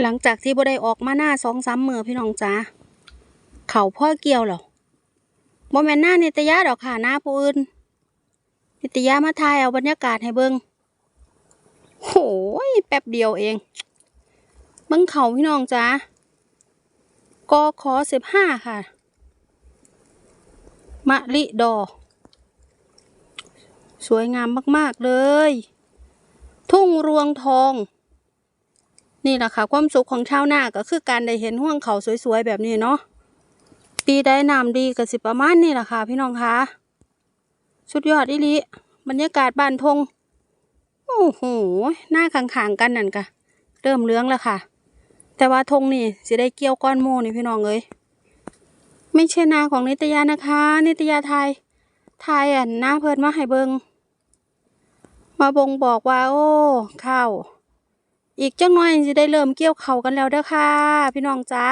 หลังจากที่บ่ได้ออกมาหน้าสองสามมือพี่น้องจ้าเขาพ่อเกี่ยวหรอบ่แม่นหน้านิตยาดอกค่ะหน้าผู้อื่นนิตยามาถ่ายเอาบรรยากาศให้เบิงโหยแป๊บเดียวเองเบิงเขาพี่น้องจ้ากอขอสิบห้าค่ะ มะลิดอ สวยงามมาก ๆ เลย ทุ่งรวงทอง นี่แหละค่ะ ความสุขของชาวนาก็คือการได้เห็นห่วงเขาสวยๆแบบนี้เนาะปีได้น้ำดีก็สิประมาณนี่แหละค่ะ พี่น้องคะสุดยอดอีลิบรรยากาศบ้านทงโอ้โหหน้าขางๆกันนั่นกะเริ่มเลื้องแล้วค่ะ แต่ว่าทงนี่สิได้เกี่ยวก้อนโมนี่พี่น้องเอ้ยไม่ใช่นาของนิตยานะคะ นิตยาไทยไทยอะหน้าเพิ่นมาให้เบิงมาบ่งบอกว่า โอ้ข้าว อีกจังหน่อยสิได้เริ่มเกี่ยวเขากันแล้วเด้อค่ะ พี่น้องจ้า